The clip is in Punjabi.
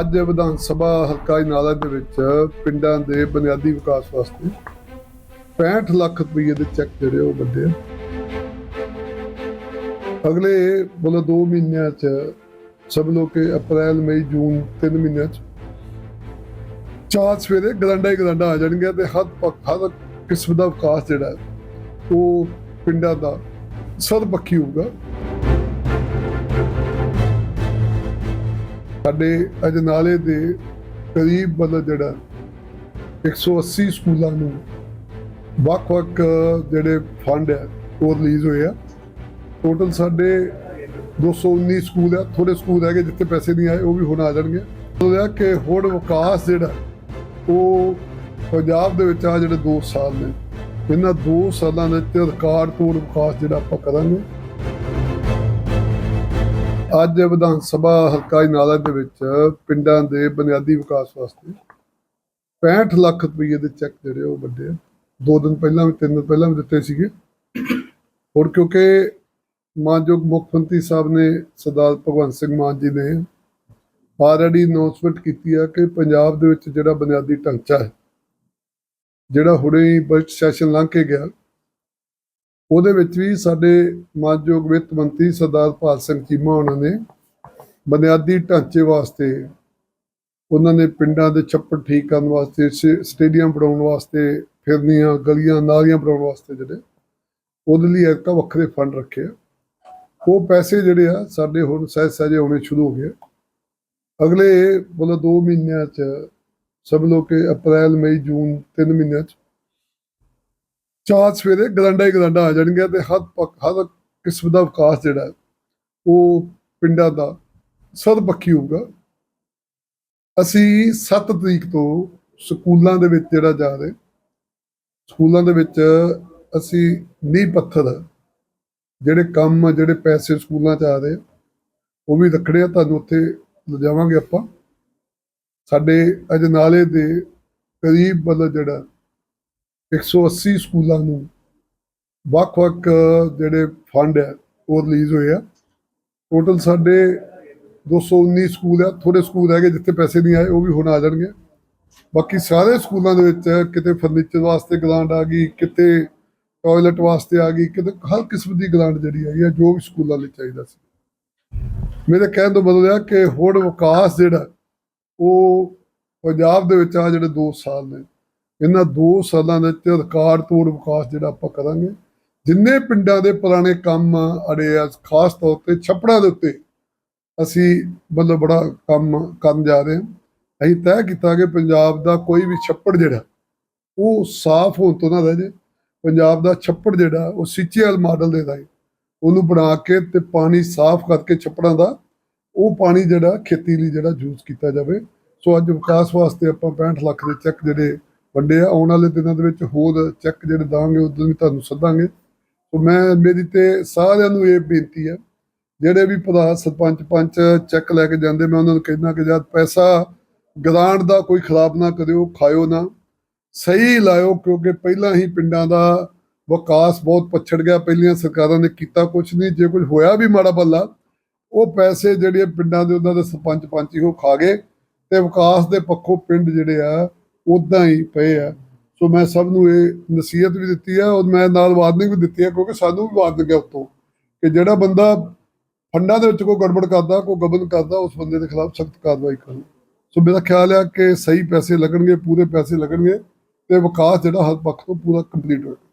ਅੱਜ ਵਿਧਾਨ ਸਭਾ ਹਲਕਾ ਇਨਾਲਾ ਦੇ ਵਿੱਚ ਪਿੰਡਾਂ ਦੇ ਬੁਨਿਆਦੀ ਵਿਕਾਸ ਵਾਸਤੇ 65 ਲੱਖ ਰੁਪਏ ਦੇ ਚੈੱਕ ਜਿਹੜੇ ਉਹ ਵੱਡੇ ਅਗਲੇ ਬੋਲੋ 2 ਮਹੀਨਿਆਂ ਚ, ਸਭ ਲੋਕ ਕੇ ਅਪ੍ਰੈਲ, ਮਈ, ਜੂਨ 3 ਮਹੀਨਿਆਂ ਚ ਚਾਰ ਸਵੇਰੇ ਗਰੰਡਾ ਹੀ ਗਰੰਡਾ ਆ ਜਾਣਗੇ ਤੇ ਹਰ ਪੱਖ, ਹਰ ਕਿਸਮ ਦਾ ਵਿਕਾਸ ਜਿਹੜਾ ਉਹ ਪਿੰਡਾਂ ਦਾ ਸਰਬਪੱਖੀ ਹੋਊਗਾ। ਸਾਡੇ ਅਜਨਾਲੇ ਦੇ ਕਰੀਬ ਮਤਲਬ ਜਿਹੜਾ 180 ਸਕੂਲਾਂ ਨੂੰ ਵੱਖ-ਵੱਖ ਜਿਹੜੇ ਫੰਡ ਹੈ, ਉਹ ਰਿਲੀਜ਼ ਹੋਏ ਆ। ਟੋਟਲ ਸਾਡੇ 219 ਸਕੂਲ ਆ ਥੋੜੇ ਸਕੂਲ ਹੈਗੇ ਜਿੱਥੇ ਪੈਸੇ ਨਹੀਂ ਆਏ, ਉਹ ਵੀ ਹੁਣ ਆ ਜਾਣਗੇ। ਉਹ ਕਿ ਹੁਣ ਵਿਕਾਸ ਜਿਹੜਾ, ਉਹ ਪੰਜਾਬ ਦੇ ਵਿੱਚ ਆ ਜਿਹੜੇ 2 ਸਾਲ ਨੇ। ਇਹਨਾਂ 2 ਸਾਲਾਂ ਦੇ ਵਿੱਚ ਰਿਕਾਰਡ ਤੋੜ ਵਿਕਾਸ ਜਿਹੜਾ ਆਪਾਂ ਕਰਾਂਗੇ। ਅੱਜ ਵਿਧਾਨ ਸਭਾ ਹਲਕਾ ਇਨਾਲਾ ਦੇ ਵਿੱਚ ਪਿੰਡਾਂ ਦੇ ਬੁਨਿਆਦੀ ਵਿਕਾਸ ਵਾਸਤੇ 65 ਲੱਖ ਰੁਪਏ ਦੇ ਚੈੱਕ ਜਿਹੜੇ ਉਹ ਵੱਡੇ ਆ। ਦੋ ਦਿਨ ਪਹਿਲਾਂ ਵੀ, ਤਿੰਨ ਦਿਨ ਪਹਿਲਾਂ ਵੀ ਦਿੱਤੇ ਸੀਗੇ। ਹੁਣ ਕਿਉਂਕਿ ਮਾਨਯੋਗ ਮੁੱਖ ਮੰਤਰੀ ਸਾਹਿਬ ਨੇ ਸਰਦਾਰ ਭਗਵੰਤ ਸਿੰਘ ਮਾਨ ਜੀ ਨੇ ਆਲਰੇਡੀ ਅਨਾਉਂਸਮੈਂਟ ਕੀਤੀ ਆ ਕਿ ਪੰਜਾਬ ਦੇ ਵਿੱਚ ਜਿਹੜਾ ਬੁਨਿਆਦੀ ਢਾਂਚਾ ਹੈ, ਜਿਹੜਾ ਹੁਣੇ ਬਜਟ ਸੈਸ਼ਨ ਲੰਘ ਕੇ ਗਿਆ ਉਹਦੇ ਵਿੱਚ ਵੀ ਸਾਡੇ ਮਾਨਯੋਗ ਵਿੱਤ ਮੰਤਰੀ ਸਰਦਾਰ ਭਾਲ ਸਿੰਘ ਚੀਮਾ ਉਹਨਾਂ ਨੇ ਬੁਨਿਆਦੀ ਢਾਂਚੇ ਵਾਸਤੇ ਉਹਨਾਂ ਨੇ ਪਿੰਡਾਂ ਦੇ ਛੱਪੜ ਠੀਕ ਕਰਨ ਵਾਸਤੇ ਸ- ਸਟੇਡੀਅਮ ਬਣਾਉਣ ਵਾਸਤੇ ਫਿਰਨੀਆਂ, ਗਲੀਆਂ, ਨਾਲੀਆਂ ਬਣਾਉਣ ਵਾਸਤੇ ਜਿਹੜੇ, ਉਹਦੇ ਲਈ ਇੱਕ ਵੱਖਰੇ ਫੰਡ ਰੱਖੇ ਆ। ਉਹ ਪੈਸੇ ਜਿਹੜੇ ਆ ਸਾਡੇ ਹੁਣ ਸਹਿਜ ਸਹਿਜੇ ਹੋਣੇ ਸ਼ੁਰੂ ਹੋ ਗਏ ਅਗਲੇ ਬੋਲੋ 2 ਮਹੀਨਿਆਂ ਚ ਸਭ ਲੋਕ ਕੇ ਅਪ੍ਰੈਲ, ਮਈ, ਜੂਨ 3 ਮਹੀਨਿਆਂ ਚ ਚਾਰ ਸਵੇਰੇ ਗਰੰਡਾ ਹੀ ਗਰੰਡਾ ਆ ਜਾਣਗੇ ਤੇ ਹਰ ਪੱਖ ਹਰ ਕਿਸਮ ਦਾ ਵਿਕਾਸ ਜਿਹੜਾ ਉਹ ਪਿੰਡਾਂ ਦਾ ਸਰਬਪੱਖੀ ਹੋਊਗਾ। ਅਸੀਂ 7 ਤਰੀਕ ਤੋਂ ਸਕੂਲਾਂ ਦੇ ਵਿੱਚ ਜਿਹੜਾ ਜਾ ਰਹੇ, ਸਕੂਲਾਂ ਦੇ ਵਿੱਚ ਅਸੀਂ ਨੀਂਹ ਪੱਥਰ ਜਿਹੜੇ ਕੰਮ ਜਿਹੜੇ ਪੈਸੇ ਸਕੂਲਾਂ 'ਚ ਆ ਰਹੇ, ਉਹ ਵੀ ਰੱਖਣੇ ਆ, ਤੁਹਾਨੂੰ ਉੱਥੇ ਲਿਜਾਵਾਂਗੇ ਆਪਾਂ। ਸਾਡੇ ਅਜਨਾਲੇ ਦੇ ਕਰੀਬ ਮਤਲਬ ਜਿਹੜਾ 180 ਸਕੂਲਾਂ ਨੂੰ ਵੱਖ-ਵੱਖ ਜਿਹੜੇ ਫੰਡ ਹੈ, ਉਹ ਰਿਲੀਜ਼ ਹੋਏ ਆ। ਟੋਟਲ ਸਾਡੇ 219 ਸਕੂਲ ਆ ਥੋੜੇ ਸਕੂਲ ਹੈਗੇ ਜਿੱਥੇ ਪੈਸੇ ਨਹੀਂ ਆਏ, ਉਹ ਵੀ ਹੁਣ ਆ ਜਾਣਗੇ। ਬਾਕੀ ਸਾਰੇ ਸਕੂਲਾਂ ਦੇ ਵਿੱਚ ਕਿਤੇ ਫਰਨੀਚਰ ਵਾਸਤੇ ਗ੍ਰਾਂਟ ਆ ਗਈ, ਕਿਤੇ ਟਾਇਲਟ ਵਾਸਤੇ ਆ ਗਈ, ਕਿਤੇ ਹਰ ਕਿਸਮ ਦੀ ਗ੍ਰਾਂਟ ਜਿਹੜੀ ਹੈਗੀ ਆ, ਜੋ ਵੀ ਸਕੂਲਾਂ ਲਈ ਚਾਹੀਦਾ ਸੀ। ਮੇਰੇ ਕਹਿਣ ਤੋਂ ਮਤਲਬ ਇਹ ਕਿ ਹੁਣ ਵਿਕਾਸ ਜਿਹੜਾ, ਉਹ ਪੰਜਾਬ ਦੇ ਵਿੱਚ ਆ ਜਿਹੜੇ 2 ਸਾਲ ਨੇ। ਇਹਨਾਂ 2 ਸਾਲਾਂ ਦੇ ਵਿੱਚ ਰਿਕਾਰਡ ਤੋੜ ਵਿਕਾਸ ਜਿਹੜਾ ਆਪਾਂ ਕਰਾਂਗੇ। ਜਿੰਨੇ ਪਿੰਡਾਂ ਦੇ ਪੁਰਾਣੇ ਕੰਮ ਅੜੇ ਆ, ਖਾਸ ਤੌਰ ਤੇ ਛੱਪੜਾਂ ਦੇ ਉੱਤੇ ਅਸੀਂ ਮਤਲਬ ਬੜਾ ਕੰਮ ਕਰਨ ਜਾ ਰਹੇ ਹਾਂ। ਅਸੀਂ ਤੈਅ ਕੀਤਾ ਕਿ ਪੰਜਾਬ ਦਾ ਕੋਈ ਵੀ ਛੱਪੜ ਜਿਹੜਾ, ਉਹ ਸਾਫ਼ ਹੋਣ ਤੋਂ ਨਾ ਰਹਿ ਜੇ ਪੰਜਾਬ ਦਾ ਛੱਪੜ ਜਿਹੜਾ, ਉਹ ਸਿੱਚੇਵਾਲ ਮਾਡਲ ਦੇ ਰਾਹੀਂ ਉਹਨੂੰ ਬਣਾ ਕੇ ਤੇ ਪਾਣੀ ਸਾਫ਼ ਕਰਕੇ ਛੱਪੜਾਂ ਦਾ, ਉਹ ਪਾਣੀ ਜਿਹੜਾ ਖੇਤੀ ਲਈ ਜਿਹੜਾ ਯੂਜ਼ ਕੀਤਾ ਜਾਵੇ। ਸੋ ਅੱਜ ਵਿਕਾਸ ਵਾਸਤੇ ਆਪਾਂ 65 ਲੱਖ ਦੇ ਚੈੱਕ ਜਿਹੜੇ ਵੱਡੇ ਆਉਣ ਵਾਲੇ ਦਿਨਾਂ ਦੇ ਵਿੱਚ ਹੋਰ ਚੈੱਕ ਜਿਹੜੇ ਦਾਂਗੇ ਉਦੋਂ ਵੀ ਤੁਹਾਨੂੰ ਸੱਦਾਂਗੇ। ਸੋ ਮੈਂ, ਮੇਰੀ ਤੇ ਸਾਰਿਆਂ ਨੂੰ ਇਹ ਬੇਨਤੀ ਹੈ ਜਿਹੜੇ ਵੀ ਭਰਾ ਸਰਪੰਚ ਪੰਚ ਚੈੱਕ ਲੈ ਕੇ ਜਾਂਦੇ, ਮੈਂ ਉਹਨਾਂ ਨੂੰ ਕਹਿੰਦਾ ਕਿ ਜਦ ਪੈਸਾ ਗ੍ਰਾਂਟ ਦਾ ਕੋਈ ਖਰਾਬ ਨਾ ਕਰਿਓ, ਖਾਇਓ ਨਾ। ਸਹੀ ਲਾਇਓ, ਕਿਉਂਕਿ ਪਹਿਲਾਂ ਹੀ ਪਿੰਡਾਂ ਦਾ ਵਿਕਾਸ ਬਹੁਤ ਪਛੜ ਗਿਆ। ਪਹਿਲੀਆਂ ਸਰਕਾਰਾਂ ਨੇ ਕੀਤਾ ਕੁਝ ਨਹੀਂ, ਜੇ ਕੁਝ ਹੋਇਆ ਵੀ ਮਾੜਾ ਭੱਲਾ, ਉਹ ਪੈਸੇ ਜਿਹੜੇ ਪਿੰਡਾਂ ਦੇ, ਉਹਨਾਂ ਦੇ ਸਰਪੰਚ ਪੰਚ ਹੀ ਉਹ ਖਾ ਗਏ। ਤੇ ਵਿਕਾਸ ਦੇ ਪੱਖੋਂ ਪਿੰਡ ਜਿਹੜੇ ਆ ਉਦਾਂ ਹੀ ਪਏ ਆ। ਸੋ ਮੈਂ ਸਭ ਨੂੰ ਇਹ ਨਸੀਹਤ ਵੀ ਦਿੱਤੀ ਹੈ ਔਰ ਮੈਂ ਨਾਲ ਵਾਰਨਿੰਗ ਵੀ ਦਿੱਤੀ ਹੈ ਕਿਉਂਕਿ ਸਾਨੂੰ ਵੀ ਵਾਰਨਿੰਗ ਹੈ ਉੱਤੋਂ ਕਿ ਜਿਹੜਾ ਬੰਦਾ ਫੰਡਾਂ ਦੇ ਵਿੱਚ ਕੋਈ ਗੜਬੜ ਕਰਦਾ, ਕੋਈ ਗਬਨ ਕਰਦਾ, ਉਸ ਬੰਦੇ ਦੇ ਖਿਲਾਫ ਸਖਤ ਕਾਰਵਾਈ ਕਰੋ। ਸੋ ਮੇਰਾ ਖਿਆਲ ਆ ਕਿ ਸਹੀ ਪੈਸੇ ਲੱਗਣਗੇ, ਪੂਰੇ ਪੈਸੇ ਲੱਗਣਗੇ ਤੇ ਵਿਕਾਸ ਜਿਹੜਾ ਹਰ ਪੱਖ ਤੋਂ ਪੂਰਾ ਕੰਪਲੀਟ ਹੋਏਗਾ।